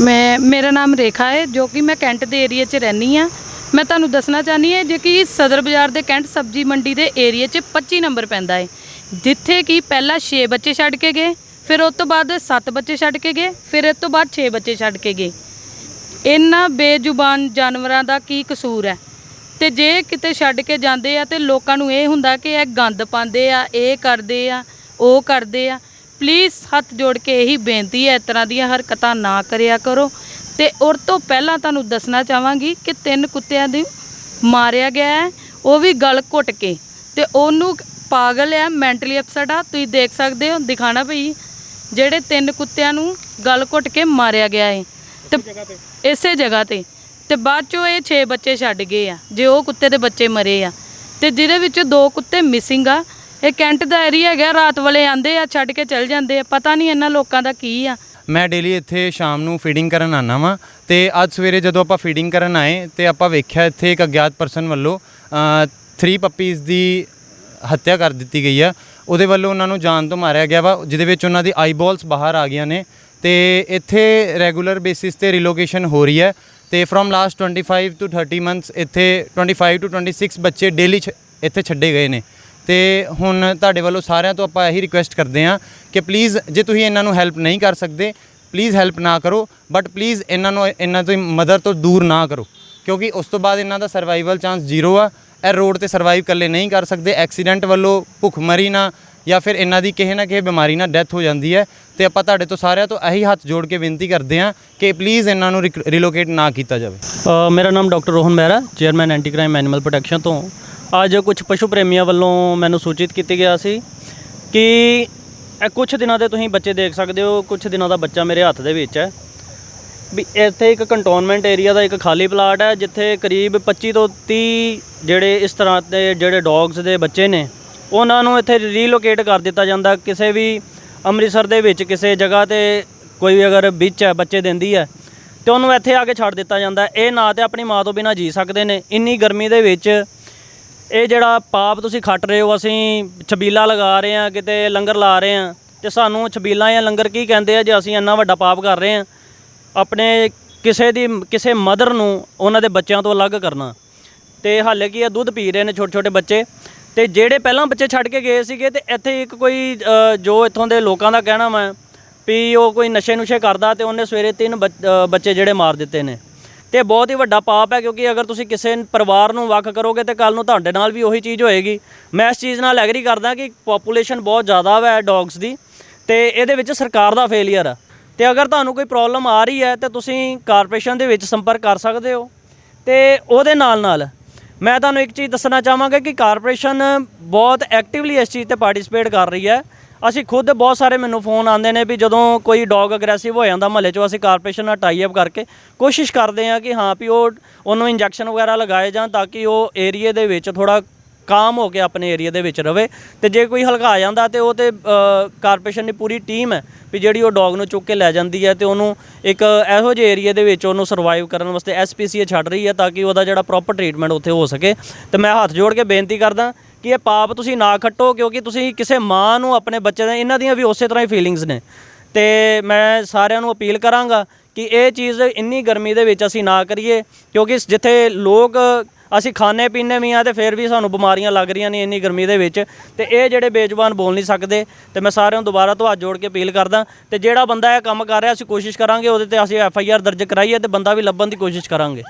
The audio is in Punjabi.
ਮੈਂ, ਮੇਰਾ ਨਾਮ ਰੇਖਾ ਹੈ, ਜੋ ਕਿ ਮੈਂ ਕੈਂਟ ਦੇ ਏਰੀਆ 'ਚ ਰਹਿੰਦੀ ਆ ਮੈਂ ਤੁਹਾਨੂੰ ਦੱਸਣਾ ਚਾਹਨੀ ਹੈ, ਜੇ ਕਿ ਸਦਰ ਬਾਜ਼ਾਰ ਦੇ ਕੈਂਟ ਸਬਜ਼ੀ ਮੰਡੀ ਦੇ ਏਰੀਆ 'ਚ 25 ਨੰਬਰ ਪੈਂਦਾ ਹੈ। ਜਿੱਥੇ ਕਿ ਪਹਿਲਾਂ 6 ਬੱਚੇ ਛੱਡ ਕੇ ਗਏ, ਫਿਰ ਉਸ ਤੋਂ ਬਾਅਦ 7 ਬੱਚੇ ਛੱਡ ਕੇ ਗਏ, ਫਿਰ ਇਸ ਤੋਂ ਬਾਅਦ 6 ਬੱਚੇ ਛੱਡ ਕੇ ਗਏ। ਇਹਨਾਂ ਬੇਜ਼ੁਬਾਨ ਜਾਨਵਰਾਂ ਦਾ ਕੀ ਕਸੂਰ ਹੈ? ਤੇ ਜੇ ਕਿਤੇ ਛੱਡ ਕੇ ਜਾਂਦੇ ਆ, ਤੇ ਲੋਕਾਂ ਨੂੰ ਇਹ ਹੁੰਦਾ ਕਿ ਇਹ ਗੰਦ ਪਾਉਂਦੇ ਆ, ਇਹ ਕਰਦੇ ਆ, ਉਹ ਕਰਦੇ ਆ ਪਲੀਜ਼ ਹੱਥ ਜੋੜ ਕੇ ਇਹੀ ਬੇਨਤੀ ਹੈ ਇਸ ਤਰ੍ਹਾਂ ਦੀਆਂ ਹਰਕਤਾਂ ਨਾ ਕਰਿਆ ਕਰੋ। ਤੇ ਔਰ ਤੋਂ ਪਹਿਲਾਂ ਤੁਹਾਨੂੰ ਦੱਸਣਾ ਚਾਹਾਂਗੀ ਕਿ ਤਿੰਨ ਕੁੱਤਿਆਂ ਦੀ ਮਾਰਿਆ ਗਿਆ ਹੈ ਉਹ ਵੀ ਗਲ ਘੁੱਟ ਕੇ। ਤੇ ਉਹਨੂੰ ਪਾਗਲ ਆ ਮੈਂਟਲੀ ਅਪਸੈਟ ਆ ਤੁਸੀਂ ਦੇਖ ਸਕਦੇ ਹੋ ਦਿਖਾਣਾ ਭਈ ਜਿਹੜੇ ਤਿੰਨ ਕੁੱਤਿਆਂ ਨੂੰ ਗਲ ਘੁੱਟ ਕੇ ਮਾਰਿਆ ਗਿਆ ਹੈ। ਤੇ ਇਸੇ ਜਗ੍ਹਾ ਤੇ? ਤੇ। ਬਾਅਦ ਚੋਂ ਇਹ 6 ਬੱਚੇ ਛੱਡ ਗਏ ਆ ਜੇ ਉਹ ਕੁੱਤੇ ਦੇ ਬੱਚੇ ਮਰੇ ਆ। ਤੇ ਜਿਹਦੇ ਵਿੱਚ ਦੋ ਕੁੱਤੇ ਮਿਸਿੰਗ ਆ ਇਹ ਕੈਂਟ ਦਾ ਏਰੀਆ ਹੈਗਾ, ਰਾਤ ਵੇਲੇ ਆਂਦੇ ਆ, ਛੱਡ ਕੇ ਚਲ ਜਾਂਦੇ ਆ, ਪਤਾ ਨਹੀਂ ਇਹਨਾਂ ਲੋਕਾਂ ਦਾ ਕੀ ਆ। ਮੈਂ ਡੇਲੀ ਇੱਥੇ ਸ਼ਾਮ ਨੂੰ ਫੀਡਿੰਗ ਕਰਨ ਆਨਾ ਵਾਂ ਤੇ ਅੱਜ ਸਵੇਰੇ ਜਦੋਂ ਆਪਾਂ ਫੀਡਿੰਗ ਕਰਨ ਆਏ ਤੇ ਆਪਾਂ ਵੇਖਿਆ ਇੱਥੇ ਇੱਕ ਅਗਿਆਤ ਪਰਸਨ ਵੱਲੋਂ 3 ਪੱਪੀਜ਼ ਦੀ ਹੱਤਿਆ ਕਰ ਦਿੱਤੀ ਗਈ ਆ। ਉਹਦੇ ਵੱਲੋਂ ਉਹਨਾਂ ਨੂੰ ਜਾਨ ਤੋਂ ਮਾਰਿਆ ਗਿਆ ਵਾ, ਜਿਹਦੇ ਵਿੱਚ ਉਹਨਾਂ ਦੀ ਆਈਬਾਲਸ ਬਾਹਰ ਆ ਗਈਆਂ ਨੇ ਤੇ ਇੱਥੇ ਰੈਗੂਲਰ ਬੇਸਿਸ ਤੇ ਰਿਲੋਕੇਸ਼ਨ ਹੋ ਰਹੀ ਹੈ ਤੇ ਫਰੋਮ ਲਾਸਟ 25 ਟੂ 30 ਮੰਥਸ ਇੱਥੇ 25 ਟੂ 26 ਬੱਚੇ ਡੇਲੀ ਇੱਥੇ ਛੱਡੇ ਗਏ ਨੇ। ਤੇ ਹੁਣ ਤੁਹਾਡੇ ਵੱਲੋਂ ਸਾਰਿਆਂ ਤੋਂ ਆਪਾਂ ਇਹੀ ਰਿਕੁਐਸਟ ਕਰਦੇ ਹਾਂ ਕਿ ਪਲੀਜ਼ ਜੇ ਤੁਸੀਂ ਇਹਨਾਂ ਨੂੰ ਹੈਲਪ ਨਹੀਂ ਕਰ ਸਕਦੇ ਪਲੀਜ਼ ਹੈਲਪ ਨਾ ਕਰੋ ਬਟ ਪਲੀਜ਼ ਇਹਨਾਂ ਨੂੰ, ਇਹਨਾਂ ਤੋਂ ਮਦਰ ਤੋਂ ਦੂਰ ਨਾ ਕਰੋ, ਕਿਉਂਕਿ ਉਸ ਤੋਂ ਬਾਅਦ ਇਹਨਾਂ ਦਾ ਸਰਵਾਈਵਲ ਚਾਂਸ ਜ਼ੀਰੋ ਆ। ਇਹ ਰੋਡ ਤੇ ਸਰਵਾਈਵ ਇਕੱਲੇ ਨਹੀਂ ਕਰ ਸਕਦੇ ਐਕਸੀਡੈਂਟ ਵੱਲੋਂ ਭੁੱਖਮਰੀ ਨਾ, ਜਾਂ ਫਿਰ ਇਹਨਾਂ ਦੀ ਕਿਸੇ ਨਾ ਕਿਸੇ ਬਿਮਾਰੀ ਨਾਲ ਡੈਥ ਹੋ ਜਾਂਦੀ ਹੈ। ਤੇ ਆਪਾਂ ਤੁਹਾਡੇ ਤੋਂ ਸਾਰਿਆਂ ਤੋਂ ਇਹੀ ਹੱਥ ਜੋੜ ਕੇ ਬੇਨਤੀ ਕਰਦੇ ਹਾਂ ਕਿ ਪਲੀਜ਼ ਇਹਨਾਂ ਨੂੰ ਰਿਲੋਕੇਟ ਨਾ ਕੀਤਾ ਜਾਵੇ। ਮੇਰਾ ਨਾਮ doctor Rohan Mehra chairman anti crime animal protection ਤੋਂ। ਅੱਜ ਕੁਝ ਪਸ਼ੂ ਪ੍ਰੇਮੀਆਂ ਵੱਲੋਂ ਮੈਨੂੰ ਸੂਚਿਤ ਕੀਤਾ ਗਿਆ ਸੀ ਕਿ ਇਹ ਕੁਝ ਦਿਨਾਂ ਦੇ ਤੁਸੀਂ ਬੱਚੇ ਦੇਖ ਸਕਦੇ ਹੋ ਕੁਝ ਦਿਨਾਂ ਦਾ ਬੱਚਾ ਮੇਰੇ ਹੱਥ ਦੇ ਵਿੱਚ ਹੈ। ਵੀ ਇੱਥੇ ਇੱਕ ਕੰਟੋਨਮੈਂਟ ਏਰੀਆ ਦਾ ਇੱਕ ਖਾਲੀ ਪਲਾਟ ਹੈ, ਜਿੱਥੇ ਕਰੀਬ 25 ਤੋਂ 30 ਜਿਹੜੇ ਇਸ ਤਰ੍ਹਾਂ ਦੇ ਜਿਹੜੇ ਡੌਗਸ ਦੇ ਬੱਚੇ ਨੇ, ਉਹਨਾਂ ਨੂੰ ਇੱਥੇ ਰੀਲੋਕੇਟ ਕਰ ਦਿੱਤਾ ਜਾਂਦਾ। ਕਿਸੇ ਵੀ ਅੰਮ੍ਰਿਤਸਰ ਦੇ ਵਿੱਚ ਕਿਸੇ ਜਗ੍ਹਾ ਤੇ ਕੋਈ ਅਗਰ ਵਿੱਚ ਹੈ, ਬੱਚੇ ਦਿੰਦੀ ਹੈ, ਤੇ ਉਹਨੂੰ ਇੱਥੇ ਆ ਕੇ ਛੱਡ ਦਿੱਤਾ ਜਾਂਦਾ। ਇਹ ਨਾ ਤੇ ਆਪਣੀ ਮਾਂ ਤੋਂ ਬਿਨਾਂ ਜੀ ਸਕਦੇ ਨੇ। ਇੰਨੀ ਗਰਮੀ ਦੇ ਵਿੱਚ ਇਹ ਜਿਹੜਾ ਪਾਪ ਤੁਸੀਂ ਖੱਟ ਰਹੇ ਹੋ, ਅਸੀਂ ਛਬੀਲਾ ਲਗਾ ਰਹੇ ਹਾਂ, ਕਿਤੇ ਲੰਗਰ ਲਾ ਰਹੇ ਹਾਂ। ਤੇ ਸਾਨੂੰ ਛਬੀਲਾ ਜਾਂ ਲੰਗਰ ਕੀ ਕਹਿੰਦੇ ਆ ਜੇ ਅਸੀਂ ਇੰਨਾ ਵੱਡਾ ਪਾਪ ਕਰ ਰਹੇ ਹਾਂ? ਆਪਣੇ ਕਿਸੇ ਦੀ, ਕਿਸੇ ਮਦਰ ਨੂੰ ਉਹਨਾਂ ਦੇ ਬੱਚਿਆਂ ਤੋਂ ਅਲੱਗ ਕਰਨਾ। ਤੇ ਹਾਲੇ ਕੀ ਇਹ ਦੁੱਧ ਪੀ ਰਹੇ ਨੇ ਛੋਟੇ ਛੋਟੇ ਬੱਚੇ। ਤੇ ਜਿਹੜੇ ਪਹਿਲਾਂ ਬੱਚੇ ਛੱਡ ਕੇ ਗਏ ਸੀਗੇ, ਤੇ ਇੱਥੇ ਇੱਕ ਕੋਈ ਜੋ ਇੱਥੋਂ ਦੇ ਲੋਕਾਂ ਦਾ ਕਹਿਣਾ ਮੈਂ, ਵੀ ਉਹ ਕੋਈ ਨਸ਼ੇ ਨੁਸ਼ੇ ਕਰਦਾ ਤੇ ਉਹਨੇ ਸਵੇਰੇ ਤਿੰਨ ਬੱਚ- ਬੱਚੇ ਜਿਹੜੇ ਮਾਰ ਦਿੱਤੇ ਨੇ। ਤੇ ਬਹੁਤ ਹੀ ਵੱਡਾ ਪਾਪ ਹੈ ਕਿਉਂਕਿ ਅਗਰ ਤੁਸੀਂ ਕਿਸੇ ਪਰਿਵਾਰ ਨੂੰ ਵੱਖ ਕਰੋਗੇ ਤੇ ਕੱਲ ਨੂੰ ਤੁਹਾਡੇ ਨਾਲ ਵੀ ਉਹੀ ਚੀਜ਼ ਹੋਏਗੀ। ਮੈਂ ਇਸ ਚੀਜ਼ ਨਾਲ ਐਗਰੀ ਕਰਦਾ ਕਿ ਪੋਪੂਲੇਸ਼ਨ ਬਹੁਤ ਜ਼ਿਆਦਾ ਹੈ ਡੌਗਸ ਦੀ ਤੇ ਇਹਦੇ ਵਿੱਚ ਸਰਕਾਰ ਦਾ ਫੇਲਿਅਰ ਆ। ਤੇ ਅਗਰ ਤੁਹਾਨੂੰ ਕੋਈ ਪ੍ਰੋਬਲਮ ਆ ਰਹੀ ਹੈ ਤੇ ਤੁਸੀਂ ਕਾਰਪੋਰੇਸ਼ਨ ਦੇ ਵਿੱਚ ਸੰਪਰਕ ਕਰ ਸਕਦੇ ਹੋ ਤੇ ਉਹਦੇ ਨਾਲ ਨਾਲ ਮੈਂ ਤੁਹਾਨੂੰ ਇੱਕ ਚੀਜ਼ ਦੱਸਣਾ ਚਾਹਾਂਗਾ ਕਿ ਕਾਰਪੋਰੇਸ਼ਨ ਬਹੁਤ ਐਕਟਿਵਲੀ ਇਸ ਚੀਜ਼ ਤੇ ਪਾਰਟਿਸਿਪੇਟ ਕਰ ਰਹੀ ਹੈ। ਅਸੀਂ ਖੁਦ ਬਹੁਤ ਸਾਰੇ ਮੈਨੂੰ ਫੋਨ ਆਉਂਦੇ ਨੇ ਵੀ ਜਦੋਂ ਕੋਈ ਡੌਗ ਅਗਰੈਸਿਵ ਹੋ ਜਾਂਦਾ ਮਹੱਲੇ 'ਚੋਂ, ਅਸੀਂ ਕਾਰਪੋਰੇਸ਼ਨ ਨਾਲ ਟਾਈ ਅਪ ਕਰਕੇ ਕੋਸ਼ਿਸ਼ ਕਰਦੇ ਹਾਂ ਕਿ ਹਾਂ ਵੀ ਉਹ ਉਹਨੂੰ ਇੰਜੈਕਸ਼ਨ ਵਗੈਰਾ ਲਗਾਏ ਜਾਣ ਤਾਂ ਕਿ ਉਹ ਏਰੀਏ ਦੇ ਵਿੱਚ ਥੋੜਾ ਕਾਮ ਹੋ ਕੇ ਆਪਣੇ ਏਰੀਆ ਦੇ ਵਿੱਚ ਰਵੇ ਤੇ ਜੇ ਕੋਈ ਹਲਕਾ ਜਾਂਦਾ ਤੇ ਉਹ ਤੇ ਕਾਰਪੋਰੇਸ਼ਨ ਦੀ ਪੂਰੀ ਟੀਮ ਹੈ ਵੀ ਜਿਹੜੀ ਉਹ ਡੌਗ ਨੂੰ ਚੁੱਕ ਕੇ ਲੈ ਜਾਂਦੀ ਹੈ ਤੇ ਉਹਨੂੰ ਇੱਕ ਇਹੋ ਜਿਹੇ ਏਰੀਆ ਦੇ ਵਿੱਚ ਉਹਨੂੰ ਸਰਵਾਈਵ ਕਰਨ ਵਾਸਤੇ ਐਸਪੀਸੀਏ ਛੱਡ ਰਹੀ ਹੈ ਤਾਂ ਕਿ ਉਹਦਾ ਜਿਹੜਾ ਪ੍ਰੋਪਰ ਟ੍ਰੀਟਮੈਂਟ ਉੱਥੇ ਹੋ ਸਕੇ। ਤੇ ਮੈਂ ਹੱਥ ਜੋੜ ਕੇ ਬੇਨਤੀ ਕਰਦਾ ਕਿ ਇਹ ਪਾਪ ਤੁਸੀਂ ਨਾ ਖੱਟੋ ਕਿਉਂਕਿ ਤੁਸੀਂ ਕਿਸੇ ਮਾਂ ਨੂੰ ਆਪਣੇ ਬੱਚੇ ਦੇ ਇਹਨਾਂ ਦੀਆਂ ਵੀ ਉਸੇ ਤਰ੍ਹਾਂ ਹੀ ਫੀਲਿੰਗਸ ਨੇ। ਤੇ ਮੈਂ ਸਾਰਿਆਂ ਨੂੰ ਅਪੀਲ ਕਰਾਂਗਾ ਕਿ ਇਹ ਚੀਜ਼ ਇੰਨੀ ਗਰਮੀ ਦੇ ਵਿੱਚ ਅਸੀਂ ਨਾ ਕਰੀਏ ਕਿਉਂਕਿ ਜਿੱਥੇ ਲੋਕ ਅਸੀਂ ਖਾਣੇ ਪੀਣੇ ਵੀ ਆ ਤੇ ਫਿਰ ਵੀ ਸਾਨੂੰ ਬਿਮਾਰੀਆਂ ਲੱਗ ਰਹੀਆਂ ਨੇ ਇੰਨੀ ਗਰਮੀ ਦੇ ਵਿੱਚ। ਤੇ ਇਹ ਜਿਹੜੇ ਬੇਜ਼ੁਬਾਨ ਬੋਲ ਨਹੀਂ ਸਕਦੇ, ਤੇ ਮੈਂ ਸਾਰਿਆਂ ਨੂੰ ਦੁਬਾਰਾ ਤੋਂ ਹੱਥ ਜੋੜ ਕੇ ਅਪੀਲ ਕਰਦਾ, ਤੇ ਜਿਹੜਾ ਬੰਦਾ ਇਹ ਕੰਮ ਕਰ ਰਿਹਾ, ਅਸੀਂ ਕੋਸ਼ਿਸ਼ ਕਰਾਂਗੇ, ਉਹਦੇ ਤੇ ਅਸੀਂ ਐਫ ਆਈ ਆਰ ਦਰਜ ਕਰਾਈਏ ਤੇ ਬੰਦਾ ਵੀ ਲੱਭਣ ਦੀ ਕੋਸ਼ਿਸ਼ ਕਰਾਂਗੇ।